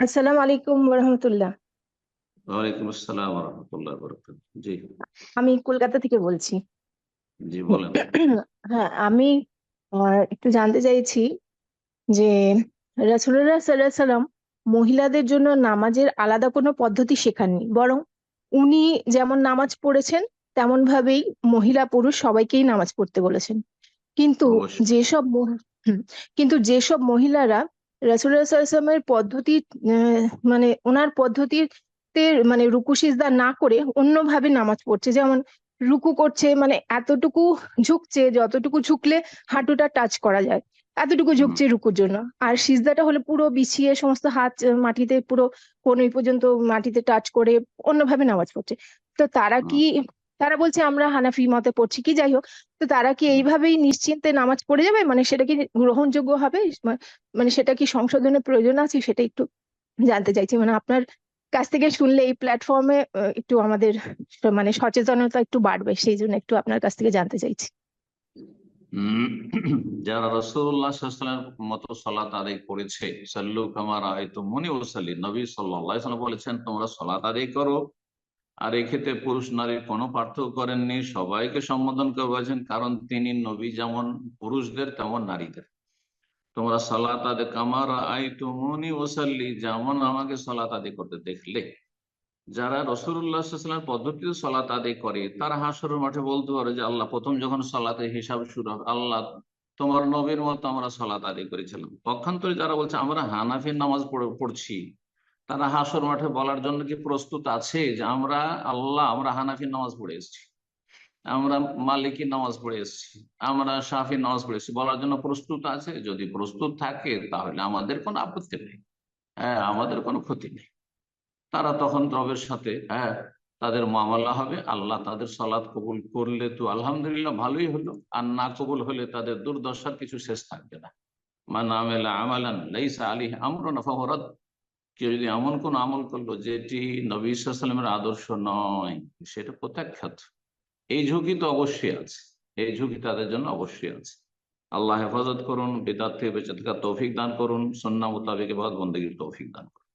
আসসালামু আলাইকুম রহমতুল্লাহ ওয়ালাইকুম আসসালাম রহমতুল্লাহ জি। আমি কলকাতা থেকে বলছি। জি বলেন। হ্যাঁ আমি একটু জানতে চাইছি যে রাসূলুল্লাহ সাল্লাল্লাহু আলাইহি সাল্লাম মহিলাদের জন্য নামাজের আলাদা কোনো পদ্ধতি শেখাননি। বরং উনি যেমন নামাজ পড়েছেন তেমন ভাবেই মহিলা পুরুষ সবাইকেই নামাজ পড়তে বলেছেন। কিন্তু যেসব হুম, কিন্তু যেসব মহিলারা রাসূলুল্লাহ সাল্লাল্লাহু আলাইহি সাল্লামের পদ্ধতি আহ, মানে ওনার পদ্ধতিতে মানে রুকু সিজদা না করে অন্যভাবে নামাজ পড়ছে। যেমন রুকু করছে মানে এতটুকু ঝুঁকছে যতটুকু ঝুঁকলে হাঁটুটা টাচ করা যায় এতটুকু ঝুঁকছে রুকুর জন্য। আর সিজদাটা হলে পুরো বিছিয়ে সমস্ত হাত মাটিতে পুরো কনুই পর্যন্ত মাটিতে টাচ করে অন্যভাবে নামাজ পড়ছে। তো তারা কি তারা বলছে, আমরা হানাফি মতে পড়ছি। কি যাই হোক, তো তারা কি এইভাবেই নিশ্চিন্তে নামাজ পড়ে যাবে? মানে সেটা কি গ্রহণযোগ্য হবে? মানে সেটা কি সংশোধনের প্রয়োজন আছে? সেটা একটু জানতে চাইছি। মানে আপনার কাছ থেকে শুনলে এই প্ল্যাটফর্মে একটু আমাদের মানে সচেতনতা একটু বাড়বে, সেই জন্য একটু আপনার কাছ থেকে জানতে চাইছি। যারা রসুল্লাহ সাল্লামের মতো সলাত আদায় করেছে, সাল্লু কামার আয়তু মনি ওসাল্লি নবী সাল্লাহ বলেছেন, তোমরা সলাত আদায় করো। আর এক্ষেত্রে পুরুষ নারীর কোনো পার্থক্য করেননি। সবাইকে সম্বোধন করে বলেছেন কারণ তিনি নবী যেমন পুরুষদের, তেমন নারীদের। তোমরা সলাত আদে কামার আয়তু মনি ওসাল্লি যেমন আমাকে সলাত আদি করতে দেখলে। যারা রসুল্লাহামের পদ্ধতিতে সলাত আদায় করে, তারা হাসরের মাঠে বলতে পারে যে, আল্লাহ, প্রথম যখন সলাতে হিসাব শুরু হবে, আল্লাহ, তোমার নবীর মতো আমরা সলাত আদায় করেছিলাম। পক্ষান্তরে যারা বলছে, আমরা হানাফির নামাজ পড়ে- পড়ছি। তারা হাসর মাঠে বলার জন্য কি প্রস্তুত আছে যে আমরা আল্লাহ, আমরা হানাফির নামাজ পড়ে এসেছি, আমরা মালিকের নামাজ পড়ে এসেছি, আমরা শাফির নামাজ পড়ে এসেছি, বলার জন্য প্রস্তুত আছে? যদি প্রস্তুত থাকে, তাহলে আমাদের কোনো আপত্তি নেই। হ্যাঁ আমাদের কোনো ক্ষতি নেই। তারা তখন রবের সাথে হ্যাঁ তাদের মামলা হবে, আল্লাহ তাদের সলাৎ কবুল করলে তো আলহামদুলিল্লাহ ভালোই হলো, আর না কবুল হলে তাদের দুর্দশার কিছু শেষ থাকবে না। মান আমেলা আমালান, লাইসা আলী আমরুন ফাহুরাদ কেউ যদি এমন কোন আমল করল যেটি নবী সাল্লামের আদর্শ নয়, সেটা প্রত্যাখ্যাত। এই ঝুঁকি তো অবশ্যই আছে। এই ঝুঁকি তাদের জন্য অবশ্যই আছে। আল্লাহ হেফাজত করুন, বেদাত থেকে বেঁচে তৌফিক দান করুন, সন্না মোতাবেক বাদ তৌফিক দান করুন।